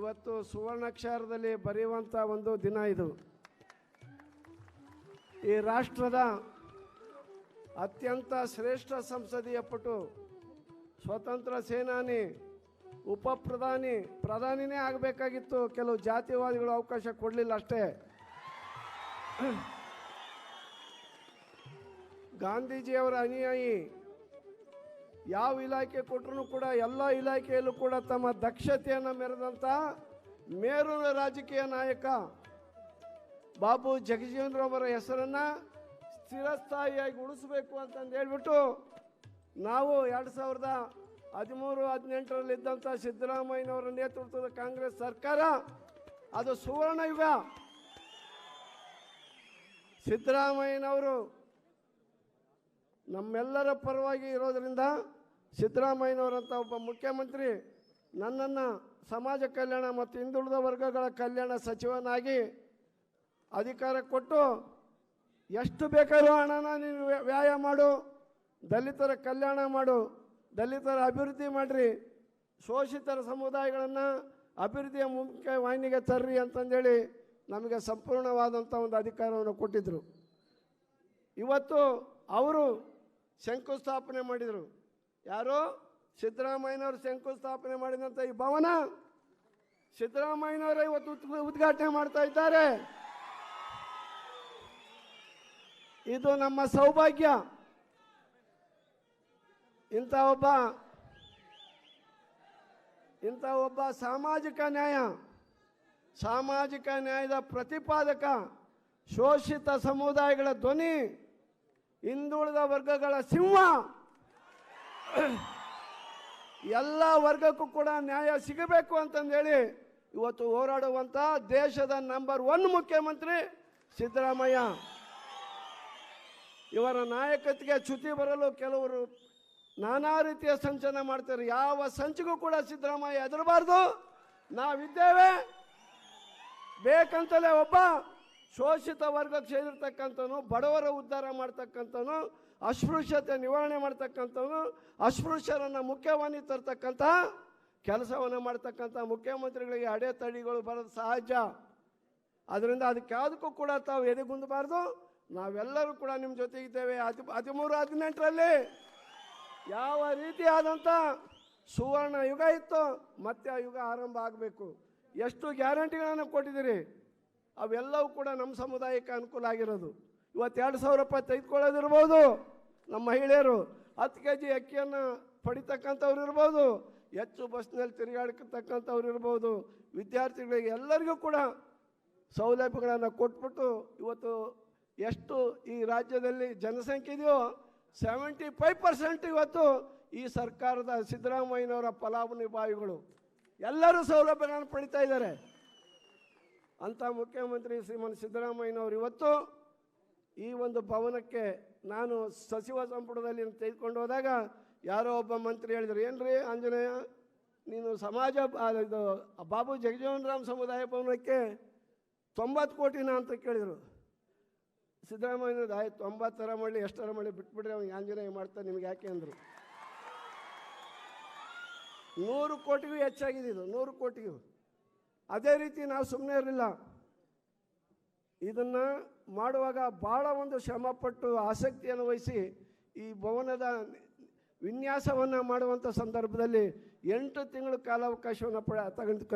ಇವತ್ತು ಸುವರ್ಣಾಕ್ಷರದಲ್ಲಿ ಬರೆಯುವಂಥ ಒಂದು ದಿನ ಇದು. ಈ ರಾಷ್ಟ್ರದ ಅತ್ಯಂತ ಶ್ರೇಷ್ಠ ಸಂಸದೀಯ ಪಟು, ಸ್ವತಂತ್ರ ಸೇನಾನಿ ಉಪ ಪ್ರಧಾನಿ ಪ್ರಧಾನಿನೇ ಆಗಬೇಕಾಗಿತ್ತು. ಕೆಲವು ಜಾತಿವಾದಿಗಳು ಅವಕಾಶ ಕೊಡಲಿಲ್ಲ ಅಷ್ಟೇ. ಗಾಂಧೀಜಿಯವರ ಅನುಯಾಯಿ ಯಾವ ಇಲಾಖೆ ಕೊಟ್ಟರು ಕೂಡ, ಎಲ್ಲ ಇಲಾಖೆಯಲ್ಲೂ ಕೂಡ ತಮ್ಮ ದಕ್ಷತೆಯನ್ನು ಮೆರೆದಂಥ ಮೇರೂರ ರಾಜಕೀಯ ನಾಯಕ ಬಾಬು ಜಗಜೀವನರಾಮರ ಹೆಸರನ್ನು ಸ್ಥಿರಸ್ಥಾಯಿಯಾಗಿ ಉಳಿಸಬೇಕು ಅಂತಂದು ಹೇಳ್ಬಿಟ್ಟು ನಾವು ಎರಡು ಸಾವಿರದ ಹದಿಮೂರು ಹದಿನೆಂಟರಲ್ಲಿದ್ದಂಥ ಸಿದ್ದರಾಮಯ್ಯನವರ ನೇತೃತ್ವದ ಕಾಂಗ್ರೆಸ್ ಸರ್ಕಾರ, ಅದು ಸುವರ್ಣ ಯುಗ ಸಿದ್ದರಾಮಯ್ಯನವರು ನಮ್ಮೆಲ್ಲರ ಪರವಾಗಿ ಇರೋದರಿಂದ ಸಿದ್ದರಾಮಯ್ಯನವರಂಥ ಒಬ್ಬ ಮುಖ್ಯಮಂತ್ರಿ ನನ್ನನ್ನು ಸಮಾಜ ಕಲ್ಯಾಣ ಮತ್ತು ಹಿಂದುಳಿದ ವರ್ಗಗಳ ಕಲ್ಯಾಣ ಸಚಿವನಾಗಿ ಅಧಿಕಾರ ಕೊಟ್ಟು ಎಷ್ಟು ಬೇಕಾದರೂ ಹಣನ ನೀನು ವ್ಯ- ವ್ಯಾಯ ಮಾಡು, ದಲಿತರ ಕಲ್ಯಾಣ ಮಾಡು, ದಲಿತರ ಅಭಿವೃದ್ಧಿ ಮಾಡಿರಿ, ಶೋಷಿತರ ಸಮುದಾಯಗಳನ್ನು ಅಭಿವೃದ್ಧಿಯ ಮುಖ್ಯ ವಾಹಿನಿಗೆ ತರ್ರಿ ಅಂತಂದೇಳಿ ನಮಗೆ ಸಂಪೂರ್ಣವಾದಂಥ ಒಂದು ಅಧಿಕಾರವನ್ನು ಕೊಟ್ಟಿದ್ದರು ಇವತ್ತು ಅವರು ಶಂಕುಸ್ಥಾಪನೆ ಮಾಡಿದರು. ಯಾರು? ಸಿದ್ದರಾಮಯ್ಯನವರು ಶಂಕುಸ್ಥಾಪನೆ ಮಾಡಿದಂಥ ಈ ಭವನ? ಸಿದ್ದರಾಮಯ್ಯನವರೇ ಇವತ್ತು ಉದ್ಘ- ಉದ್ಘಾಟನೆ ಮಾಡ್ತಾ ಇದ್ದಾರೆ. ಇದು ನಮ್ಮ ಸೌಭಾಗ್ಯ. ಇಂಥ ಒಬ್ಬ ಇಂಥ ಒಬ್ಬ ಸಾಮಾಜಿಕ ನ್ಯಾಯ, ಸಾಮಾಜಿಕ ನ್ಯಾಯದ ಪ್ರತಿಪಾದಕ, ಶೋಷಿತ ಸಮುದಾಯಗಳ ಧ್ವನಿ ಹಿಂದುಳಿದ ವರ್ಗಗಳ ಸಿಂಹ. ಎಲ್ಲ ವರ್ಗಕ್ಕೂ ಕೂಡ ನ್ಯಾಯ ಸಿಗಬೇಕು ಅಂತಂದೇಳಿ ಇವತ್ತು ಹೋರಾಡುವಂಥ ದೇಶದ ನಂಬರ್ ಒನ್ ಮುಖ್ಯಮಂತ್ರಿ ಸಿದ್ದರಾಮಯ್ಯ. ಇವರ ನಾಯಕತ್ವಕ್ಕೆ ಚ್ಯುತಿ ಬರಲು ಕೆಲವರು ನಾನಾ ರೀತಿಯ ಸಂಚನ ಮಾಡ್ತಾರೆ. ಯಾವ ಸಂಚಿಗೂ ಕೂಡ ಸಿದ್ದರಾಮಯ್ಯ ಹೆದರಬಾರ್ದು. ನಾವಿದ್ದೇವೆ. ಬೇಕಂತಲೇ ಒಬ್ಬ ಶೋಷಿತ ವರ್ಗಕ್ಕೆ ಸೇರಿರ್ತಕ್ಕಂಥವನು ಬಡವರ ಉದ್ಧಾರ ಮಾಡ್ತಕ್ಕಂಥವನು, ಅಸ್ಪೃಶ್ಯತೆ ನಿವಾರಣೆ ಮಾಡ್ತಕ್ಕಂಥವನು, ಅಸ್ಪೃಶ್ಯರನ್ನು ಮುಖ್ಯವಾಣಿ ತರ್ತಕ್ಕಂಥ ಕೆಲಸವನ್ನು ಮಾಡ್ತಕ್ಕಂಥ ಮುಖ್ಯಮಂತ್ರಿಗಳಿಗೆ ಅಡೆತಡೆಗಳು ಬರೋದು ಸಹಜ. ಅದರಿಂದ ಅದಕ್ಕೆ ಯಾವುದಕ್ಕೂ ಕೂಡ ತಾವು ಎದೆಗುಂದಬಾರ್ದು. ನಾವೆಲ್ಲರೂ ಕೂಡ ನಿಮ್ಮ ಜೊತೆ ಇದ್ದೇವೆ ಹದಿ, ಹದಿಮೂರು, ಹದಿನೆಂಟರಲ್ಲಿ ಯಾವ ರೀತಿಯಾದಂಥ ಸುವರ್ಣ ಯುಗ ಇತ್ತು ಮತ್ತೆ ಆ ಯುಗ ಆರಂಭ ಆಗಬೇಕು. ಎಷ್ಟು ಗ್ಯಾರಂಟಿಗಳನ್ನು ಕೊಟ್ಟಿದ್ದೀರಿ? ಅವೆಲ್ಲವೂ ಕೂಡ ನಮ್ಮ ಸಮುದಾಯಕ್ಕೆ ಅನುಕೂಲ ಆಗಿರೋದು. ಇವತ್ತು ಎರಡು ಸಾವಿರ ರೂಪಾಯಿ ತೆಗೆದುಕೊಳ್ಳೋದಿರ್ಬೋದು. ನಮ್ಮ ಮಹಿಳೆಯರು ಹತ್ತು ಕೆ ಜಿ ಅಕ್ಕಿಯನ್ನು ಪಡಿತಕ್ಕಂಥವ್ರು ಇರ್ಬೋದು. ಹೆಚ್ಚು ಬಸ್ನಲ್ಲಿ ತಿರುಗಾಡ್ತಕ್ಕಂಥವ್ರು ಇರ್ಬೋದು. ವಿದ್ಯಾರ್ಥಿಗಳಿಗೆ ಎಲ್ಲರಿಗೂ ಕೂಡ ಸೌಲಭ್ಯಗಳನ್ನು ಕೊಟ್ಬಿಟ್ಟು ಇವತ್ತು ಎಷ್ಟು ಈ ರಾಜ್ಯದಲ್ಲಿ ಜನಸಂಖ್ಯೆ ಇದೆಯೋ ಸೆವೆಂಟಿ ಫೈವ್ ಪರ್ಸೆಂಟ್ ಇವತ್ತು ಈ ಸರ್ಕಾರದ ಸಿದ್ದರಾಮಯ್ಯನವರ ಫಲಾನುಭವಿಗಳು ಎಲ್ಲರೂ ಸೌಲಭ್ಯಗಳನ್ನು ಪಡಿತಾ ಇದ್ದಾರೆ. ಅಂಥ ಮುಖ್ಯಮಂತ್ರಿ ಶ್ರೀಮನ್ ಸಿದ್ದರಾಮಯ್ಯನವರು ಇವತ್ತು ಈ ಒಂದು ಭವನಕ್ಕೆ ನಾನು ಸಚಿವ ಸಂಪುಟದಲ್ಲಿ ತೆಗೆದುಕೊಂಡು ಹೋದಾಗ ಯಾರೋ ಒಬ್ಬ ಮಂತ್ರಿ ಹೇಳಿದರು, ಏನ್ರಿ ಆಂಜನೇಯ, ನೀನು ಸಮಾಜ ಇದು ಬಾಬು ಜಗಜೀವನ್ ರಾಮ್ ಸಮುದಾಯ ಭವನಕ್ಕೆ ತೊಂಬತ್ತು ಕೋಟಿನ ಅಂತ ಕೇಳಿದರು. ಸಿದ್ದರಾಮಯ್ಯನದು ಆಯ್ತು, ತೊಂಬತ್ತರ ಮಾಡಲಿ ಎಷ್ಟರ ಮಾಡಿ ಬಿಟ್ಬಿಡ್ರಿ, ಅವ್ನಿಗೆ ಆಂಜನೇಯ ಮಾಡ್ತಾ ನಿಮ್ಗೆ ಯಾಕೆ? ಅಂದರು. ನೂರು ಕೋಟಿಗೂ ಹೆಚ್ಚಾಗಿದೆ ಇದು, ನೂರು ಕೋಟಿಗೂ. ಅದೇ ರೀತಿ ನಾವು ಸುಮ್ಮನೆ ಇರಲಿಲ್ಲ. ಇದನ್ನು ಮಾಡುವಾಗ ಭಾಳ ಒಂದು ಶ್ರಮಪಟ್ಟು ಆಸಕ್ತಿಯನ್ನು ವಹಿಸಿ ಈ ಭವನದ ವಿನ್ಯಾಸವನ್ನು ಮಾಡುವಂಥ ಸಂದರ್ಭದಲ್ಲಿ ಎಂಟು ತಿಂಗಳು ಕಾಲಾವಕಾಶವನ್ನು ಪಡೆ ತಗೊಂಡು